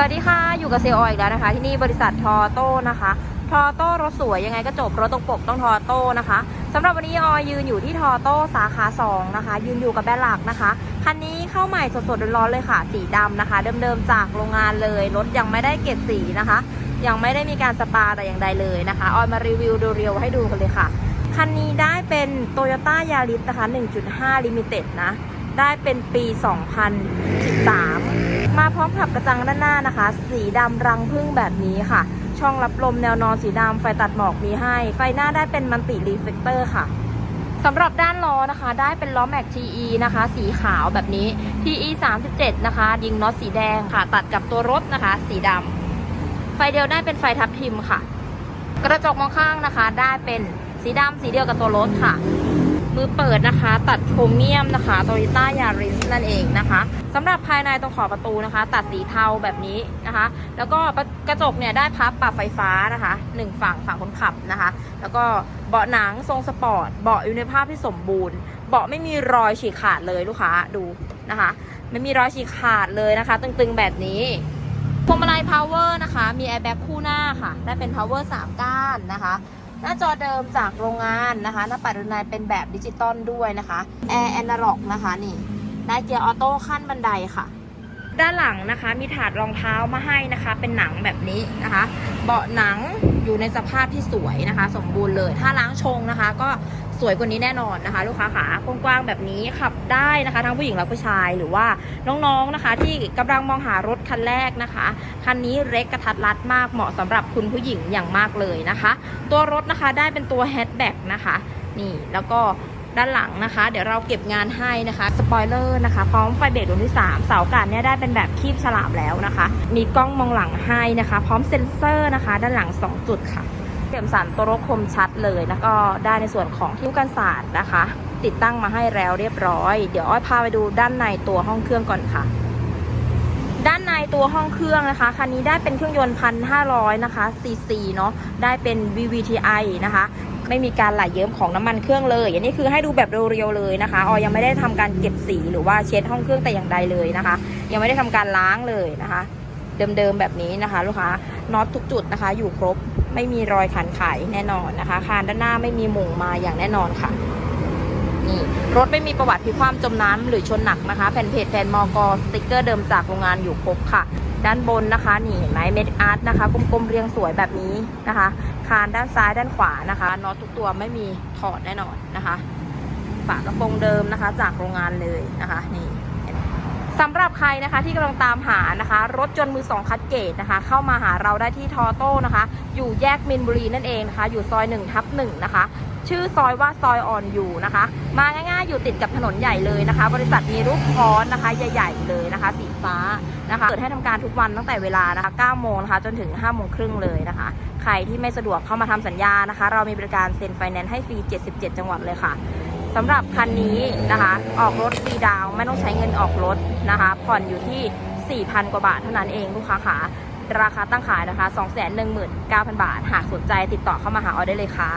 สวัสดีค่ะ อยู่กับเซลล์ออยอีกแล้วนะคะ ที่นี่บริษัททอโต้นะคะ ทอโต้รถสวยยังไงก็จบรถตรงปกต้องทอโต้นะคะสำหรับวันนี้ออยยืนอยู่ที่ทอโต้สาขา 2 นะคะ ยืนอยู่กับแบรนด์หลักนะคะ คันนี้เข้าใหม่สดๆร้อนๆเลยค่ะ สีดำนะคะ เดิมๆจากโรงงานเลย รถยังไม่ได้เก็บสีนะคะ ยังไม่ได้มีการสปาแต่อย่างใดเลยนะคะ ออยมารีวิวเรียวๆให้ดูกันเลยค่ะ คันนี้ได้เป็น Toyota Yaris นะคะ 1.5 Limited นะ ได้เป็นปี 2013 มาพร้อมขับกระจังด้านหน้านะคะ สีดำรังพึ่งแบบนี้ค่ะ ช่องรับลมแนวนอนสีดำไฟตัดหมอกมีให้ ไฟหน้าได้เป็นมันติรีเฟกเตอร์ค่ะสำหรับด้านล้อนะคะ ได้เป็นล้อแม็ก TE นะคะ สีขาวแบบนี้ TE 37 นะคะ ยิงน็อตสีแดงค่ะ ตัดกับตัวรถนะคะ สีดำไฟเดียวได้เป็นไฟทับทิมค่ะ กระจกมองข้างนะคะ ได้เป็นสีดำสีเดียวกับตัวรถค่ะ มือเปิดนะคะ ตัดโครเมียมนะคะ Toyota Yaris นั่นเองนะคะสำหรับภายในตรงขอบประตูนะคะ ตัดสีเทาแบบนี้นะคะ แล้วก็กระจกเนี่ยได้พับปรับไฟฟ้านะคะหนึ่งฝั่งฝั่งคนขับนะคะ แล้วก็เบาะหนังทรงสปอร์ตเบาะอยู่ในภาพที่สมบูรณ์เบาะไม่มีรอยฉีกขาดเลยลูกค้าดูนะคะ ไม่มีรอยฉีกขาดเลยนะคะ ตึงๆแบบนี้พวงมาลัย power นะคะ มี airbag คู่หน้าค่ะ ได้เป็น power 3ก้านนะคะ หน้าจอเดิมจากโรงงานนะคะ หน้าปัดรุนายเป็นแบบดิจิตอลด้วยนะคะแอร์แอนาล็อกนะคะนี่ได้เกียร์ออโต้ขั้นบันไดค่ะ ด้านหลังนะคะมีถาดรองเท้ามาให้นะคะ เป็นหนังแบบนี้นะคะ เบาะหนัง อยู่ในสภาพที่สวยนะคะ สมบูรณ์เลย ถ้าล้างชงนะคะ ก็สวยกว่านี้แน่นอนนะคะ ลูกค้าขากว้างๆแบบนี้ขับได้นะคะ ทั้งผู้หญิงและผู้ชายหรือว่าน้องๆนะคะ ที่กำลังมองหารถคันแรกนะคะคันนี้เล็กกระทัดรัดมากเหมาะสำหรับคุณผู้หญิงอย่างมากเลยนะคะ ตัวรถนะคะได้เป็นตัวแฮชแบ็กนะคะ นี่แล้วก็ ด้านหลังนะคะ เดี๋ยวเราเก็บงานให้นะคะสปอยเลอร์นะคะพร้อมไฟเบรกดวงที่ 3 เสาอากันเนี่ยได้เป็นแบบคีบฉลามแล้วนะคะ มีกล้องมองหลังให้นะคะ พร้อมเซ็นเซอร์นะคะ ด้านหลัง 2 จุดค่ะเข็มสันตัวรถคมชัดเลยแล้วก็ได้ในส่วนของที่กันศาสตร์นะคะ ติดตั้งมาให้แล้วเรียบร้อย เดี๋ยวอ้อยพาไปดูด้านในตัวห้องเครื่องก่อนค่ะด้านในตัวห้องเครื่องนะคะคันนี้ได้เป็นเครื่องยนต์พันห้าร้อยนะคะ cc เนาะได้เป็น VVTi นะคะ ไม่มีการไหลเยิ้มของน้ำมันเครื่องเลยอันนี้คือให้ดูแบบเรียวๆเลยนะคะออยังไม่ได้ทำการเก็บสีหรือว่าเช็ดห้องเครื่องแต่อย่างใดเลยนะคะ ยังไม่ได้ทำการล้างเลยนะคะ เดิมๆแบบนี้นะคะ ลูกค้าน็อตทุกจุดนะคะ อยู่ครบไม่มีรอยขันไขแน่นอนนะคะ คานด้านหน้าไม่มีหม่งมาอย่างแน่นอนค่ะนี่รถไม่มีประวัติพิคว่ำจมน้ำหรือชนหนักนะคะ แผ่นเพจแฟนมอกสติกเกอร์เดิมจากโรงงานอยู่ครบค่ะ ด้านบนนะคะนี่เห็นไหมเม็ดอาร์ตนะคะ กลมๆเรียงสวยแบบนี้นะคะ คานด้านซ้ายด้านขวานะคะน็อตทุกตัวไม่มีถอดแน่นอนนะคะ ฝากระโปรงเดิมนะคะ จากโรงงานเลยนะคะนี่ สำหรับใครนะคะที่กำลังตามหานะคะ รถจนต์มือสองคัดเกตนะคะ เข้ามาหาเราได้ที่ทอโต้นะคะ อยู่แยกมินบุรีนั่นเองนะคะ อยู่ซอย1ทับหนึ่งนะคะ ชื่อซอยว่าซอยอ่อนอยู่นะคะ มาง่ายๆ อยู่ติดกับถนนใหญ่เลยนะคะ บริษัทมีรูปค้อนนะคะ ใหญ่ๆเลยนะคะ สีฟ้านะคะเปิดให้ทำการทุกวันตั้งแต่เวลานะคะ9โมงนะคะจนถึง5โมงครึ่งเลยนะคะ ใครที่ไม่สะดวกเข้ามาทำสัญญานะคะ เรามีบริการเซ็นไฟแนนซ์ให้ฟรี 77 จังหวัดเลยค่ะ สำหรับคันนี้นะคะ ออกรถฟรีดาวไม่ต้องใช้เงินออกรถนะคะ ผ่อนอยู่ที่ 4,000 กว่าบาทเท่านั้นเองลูกค้าขาราคาตั้งขายนะคะ 219,000 บาท หากสนใจติดต่อเข้ามาหาออได้เลยค่ะ